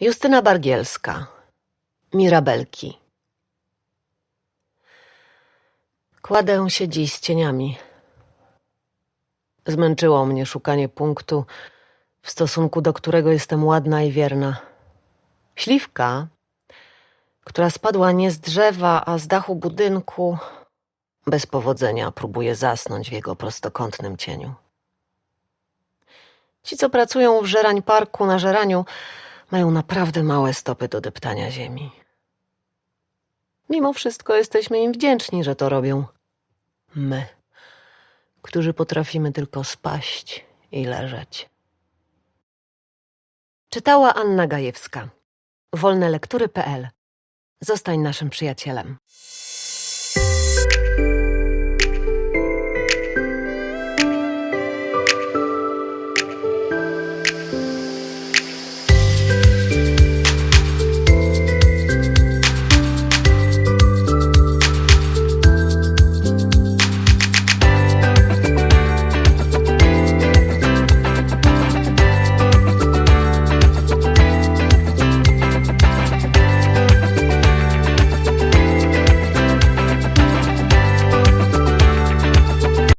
Justyna Bargielska. Mirabelki. Kładę się dziś z cieniami. Zmęczyło mnie szukanie punktu, w stosunku do którego jestem ładna i wierna. Śliwka, która spadła nie z drzewa, a z dachu budynku, bez powodzenia próbuje zasnąć w jego prostokątnym cieniu. Ci, co pracują w żerań parku na żeraniu, mają naprawdę małe stopy do deptania ziemi. Mimo wszystko jesteśmy im wdzięczni, że to robią. My, którzy potrafimy tylko spaść i leżeć. Czytała Anna Gajewska. Wolnelektury.pl. Zostań naszym przyjacielem.